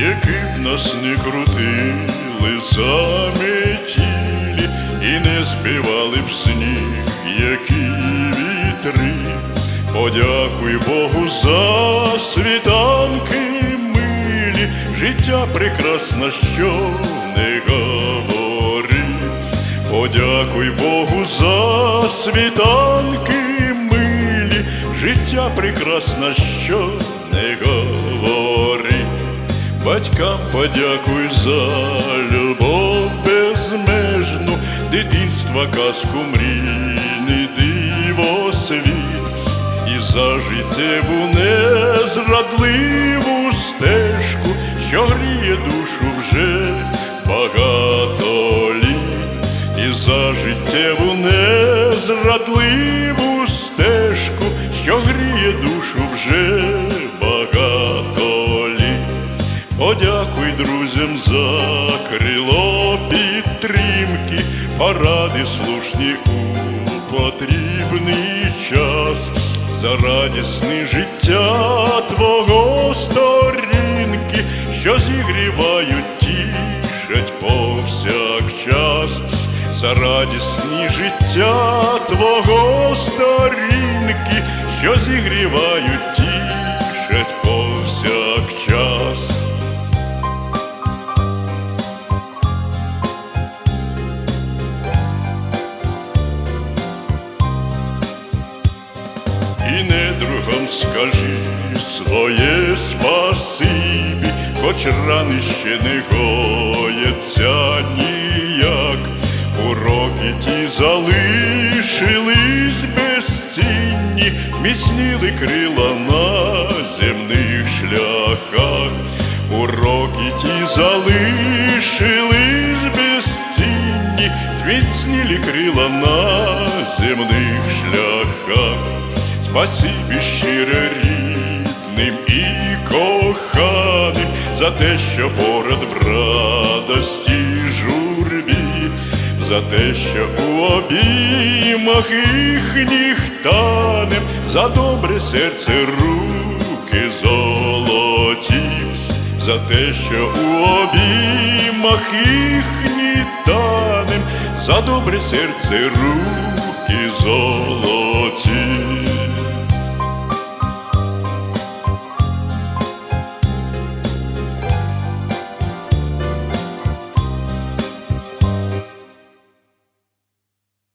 які б нас не крутили заметілі і не збивали б сніг, які вітри. Подякуй Богу за світанки милі, життя прекрасне, що не говори. Подякуй Богу за світанки милі, життя прекрасне, що. Батькам подякуй за любов безмежну, дитинства казку мрійний диво світ, і за життєву незрадливу стежку, що гріє душу вже багато літ, і за життєву незрадливу стежку, що гріє душу вже Подякуй друзям за крило підтримки, поради слушні у потрібний час, за радісне життя твого сторінки, що зігрівають, тішать повсякчас, за радісні життя твого сторінки, що зігрівають, тішать повсякчас. І недругам скажи своє спасибі, хоч рани ще не гояться ніяк, уроки ті залишились безцінні, міцніли крила на земних шляхах, уроки ті залишились безцінні, зміцнілі крила на земних шляхах. Спасибі щире рідним і коханим за те, що поряд в радості журбі, за те, що у обіймах їхніх танем, за добре серце руки золоті, за те, що у обіймах їхніх танем, за добре серце руки золоті.